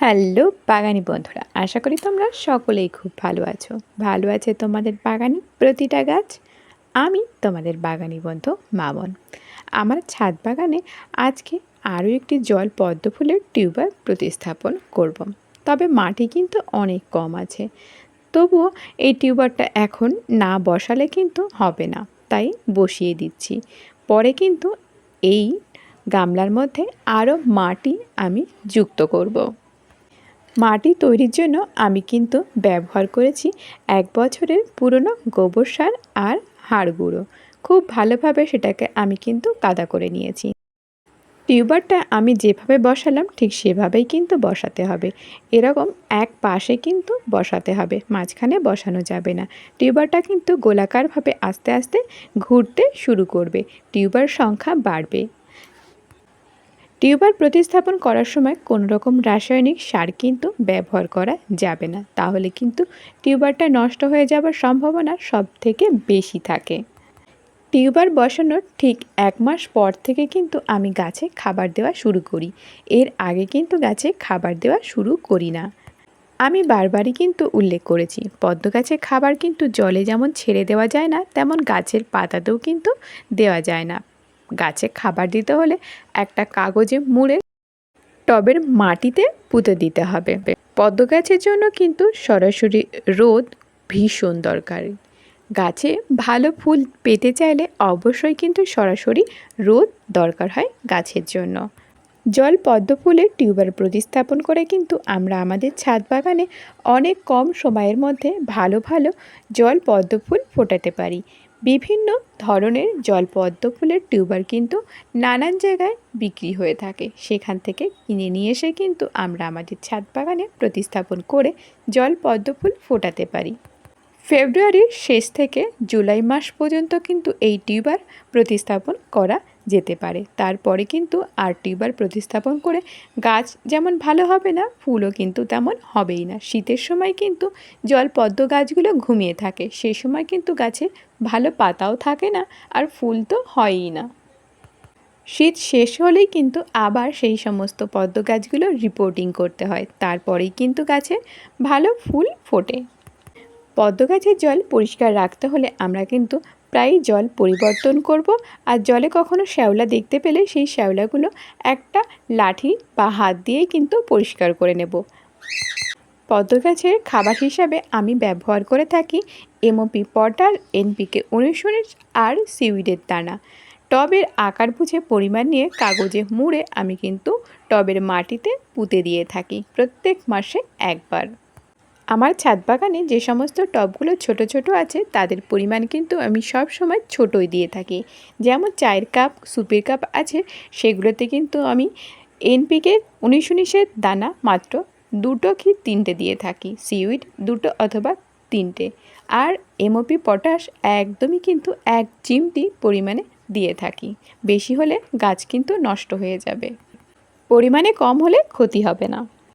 Hello বাগানি বন্ধুরা, আশা করি তোমরা সকলেই খুব ভালো আছো। ভালো আছে তোমাদের বাগানি প্রতিটা গাছ? আমি তোমাদের বাগানি বন্ধু মামন। আমার ছাদ বাগানে আজকে আরও একটি জল পদ্ম ফুলের টিউবার প্রতিস্থাপন করব। তবে মাটি কিন্তু অনেক কম আছে। তবুও এই টিউবারটা এখন না বসালে কিন্তু হবে না, তাই বসিয়ে দিচ্ছি। পরে কিন্তু এই গামলার মধ্যে আরও মাটি আমি যুক্ত করব। মাটি তৈরির জন্য আমি কিন্তু ব্যবহার করেছি এক বছরের পুরনো গোবর সার আর হাড় গুঁড়ো। খুব ভালোভাবে সেটাকে আমি কিন্তু কাদা করে নিয়েছি। টিউবারটা আমি যেভাবে বসালাম ঠিক সেভাবেই কিন্তু বসাতে হবে। এরকম এক পাশে কিন্তু বসাতে হবে, মাঝখানে বসানো যাবে না। টিউবারটা কিন্তু গোলাকারভাবে আস্তে আস্তে ঘুরতে শুরু করবে। টিউবার সংখ্যা বাড়বে। টিউবার প্রতিস্থাপন করার সময় কোনো রকম রাসায়নিক সার কিন্তু ব্যবহার করা যাবে না। তাহলে কিন্তু টিউবারটা নষ্ট হয়ে যাবার সম্ভাবনা সব থেকে বেশি থাকে। টিউবার বসানোর ঠিক এক মাস পর থেকে কিন্তু আমি গাছে খাবার দেওয়া শুরু করি। এর আগে কিন্তু গাছে খাবার দেওয়া শুরু করি না। আমি বারবারই কিন্তু উল্লেখ করেছি, পদ্ম গাছে খাবার কিন্তু জলে যেমন ছেড়ে দেওয়া যায় না, তেমন গাছের পাতাতেও কিন্তু দেওয়া যায় না। গাছে খাবার দিতে হলে একটা কাগজে মুড়ে টবের মাটিতে পুঁতে দিতে হবে। পদ্ম গাছের জন্য কিন্তু সরাসরি রোদ ভীষণ দরকারি। গাছে ভালো ফুল পেতে চাইলে অবশ্যই কিন্তু সরাসরি রোদ দরকার হয় গাছের জন্য। জল পদ্ম ফুলের টিউবার প্রতিস্থাপন করে কিন্তু আমরা আমাদের ছাদ বাগানে অনেক কম সময়ের মধ্যে ভালো ভালো জল পদ্ম ফুল ফোটাতে পারি। বিভিন্ন ধরনের জলপদ্ম ফুলের টিউবার কিন্তু নানান জায়গায় বিক্রি হয়ে থাকে। সেখান থেকে কিনে নিয়ে এসে কিন্তু আমরা আমাদের ছাদ বাগানে প্রতিস্থাপন করে জলপদ্ম ফুল ফোটাতে পারি। ফেব্রুয়ারির শেষ থেকে জুলাই মাস পর্যন্ত কিন্তু এই টিউবার প্রতিস্থাপন করা যেতে পারে। তারপরে কিন্তু আর টিউবার প্রতিস্থাপন করে গাছ যেমন ভালো হবে না, ফুলও কিন্তু তেমন হবেই না। শীতের সময় কিন্তু জল পদ্ম গাছগুলো ঘুমিয়ে থাকে। সেই সময় কিন্তু গাছে ভালো পাতাও থাকে না আর ফুল তো হয়ই না। শীত শেষ হলেই কিন্তু আবার সেই সমস্ত পদ্ম গাছগুলো রিপোর্টিং করতে হয়। তারপরেই কিন্তু গাছে ভালো ফুল ফোটে। পদ্ম গাছের জল পরিষ্কার রাখতে হলে আমরা কিন্তু প্রায় জল পরিবর্তন করব আর জলে কখনো শ্যাওলা দেখতে পেলে সেই শ্যাওলাগুলো একটা লাঠি বা হাত দিয়েই কিন্তু পরিষ্কার করে নেব। পদ্ম গাছের খাবার হিসাবে আমি ব্যবহার করে থাকি এমওপি পটার এনপিকে উনিশ উনিশ আর সিউইডের দানা। টবের আকার বুঝে পরিমাণ নিয়ে কাগজে মুড়ে আমি কিন্তু টবের মাটিতে পুঁতে দিয়ে থাকি প্রত্যেক মাসে একবার। আমার ছাদ বাগানে যে সমস্ত টবগুলো ছোট ছোট আছে, তাদের পরিমাণ কিন্তু আমি সব সময় ছোটই দিয়ে থাকি। যেমন চায়ের কাপ সুপের কাপ আছে, সেগুলোতে কিন্তু আমি এনপিকে উনিশ উনিশের দানা মাত্র দুটো কি তিনটে দিয়ে থাকি সিউইড দুটো অথবা তিনটে। আর এমওপি পটাশ একদমই কিন্তু এক চিমটি পরিমাণে দিয়ে থাকি। বেশি হলে গাছ কিন্তু নষ্ট হয়ে যাবে। পরিমাণে কম হলে ক্ষতি হবে না।